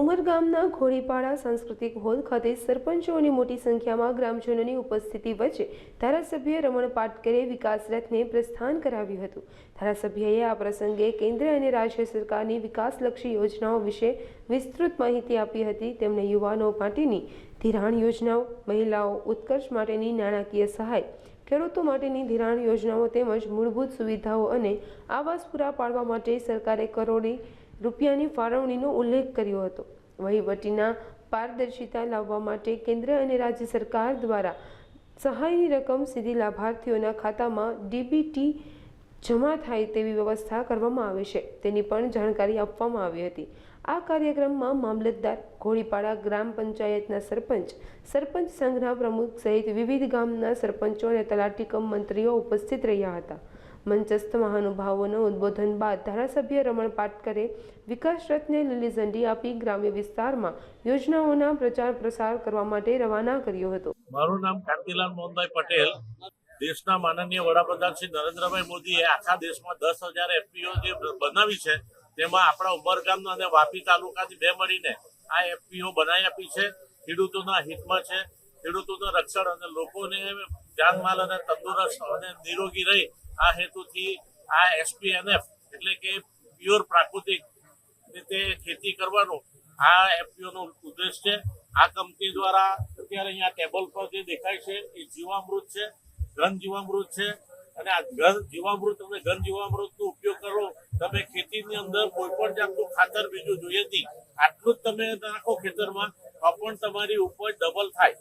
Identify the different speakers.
Speaker 1: ઉમરગામના ઘોડીપાડા સાંસ્કૃતિક હોલ ખાતે સરપંચો અને મોટી સંખ્યામાં ગ્રામજનોની ઉપસ્થિતિ વચ્ચે ધારાસભ્ય રમણ પાટકરે વિકાસ રથને પ્રસ્થાન કરાવ્યું હતું. ધારાસભ્યએ આ પ્રસંગે કેન્દ્ર અને રાજ્ય સરકારની વિકાસલક્ષી યોજનાઓ વિશે વિસ્તૃત માહિતી આપી હતી. તેમણે યુવાનો માટેની ધિરાણ યોજનાઓ, મહિલાઓ ઉત્કર્ષ માટેની નાણાકીય સહાય, ખેડૂતો માટેની ધિરાણ યોજનાઓ તેમજ મૂળભૂત સુવિધાઓ અને આવાસ પૂરા પાડવા માટે સરકારે કરોડી રૂપિયાની ફાળવણીનો ઉલ્લેખ કર્યો હતો. વહીવટીના પારદર્શિતા લાવવા માટે કેન્દ્ર અને રાજ્ય સરકાર દ્વારા સહાયની રકમ સીધી લાભાર્થીઓના ખાતામાં ડીબીટી જમા થાય તેવી વ્યવસ્થા કરવામાં આવે છે. તેની પણ જાણકારી આપવામાં આવી હતી. આ કાર્યક્રમમાં મામલતદાર, ઘોડીપાડા ગ્રામ પંચાયતના સરપંચ સરપંચ સંઘના પ્રમુખ સહિત વિવિધ ગામના સરપંચો અને તલાટી કમ મંત્રીઓ ઉપસ્થિત રહ્યા હતા. મંચસ્થ મહાનુભાવોના ઉદબોધન બાદ ધારાસભ્ય રમણ પાટકરે વિકાસ રથને લીલી ઝંડી આપી ગ્રામ્ય વિસ્તારમાં યોજનાઓના પ્રચાર પ્રસાર કરવા માટે રવાના કર્યો હતો.
Speaker 2: મારું નામ કાંતિલાલ મોહનભાઈ પટેલ. દેશના માનનીય વડાપ્રધાન શ્રી નરેન્દ્રભાઈ મોદીએ આખા દેશમાં દસ હજાર એફપીઓ જે બનાવી છે, તેમાં આપણા ઉમરગામ અને વાપી તાલુકાથી બે મળીને આ એફપીઓ બનાવી આપી છે. ખેડૂતોના હિતમાં છે. ખેડૂતોના રક્ષણ અને લોકોને જાનમાલ અને તંદુરસ્ત અને નિરોગી રહે આ હેતુથી આ એસપીએનએફ એટલે કે પ્યોર પ્રાકૃતિક રીતે ખેતી કરવાનો આ એફપીઓનો ઉદ્દેશ છે. આ કંપની દ્વારા અત્યારે અહીંયા ટેબલ પર જે દેખાય છે એ જીવામૃત છે, ઘન જીવામૃત છે અને આ ઘન જીવામૃત અને ઘન જીવામૃતનો ઉપયોગ કરો, તમે ખેતીની અંદર કોઈ પણ જાતનું ખાતર બીજું જોઈએ નહીં. આટલું જ તમે નાખો ખેતરમાં, તો પણ તમારી ઉપજ ડબલ થાય.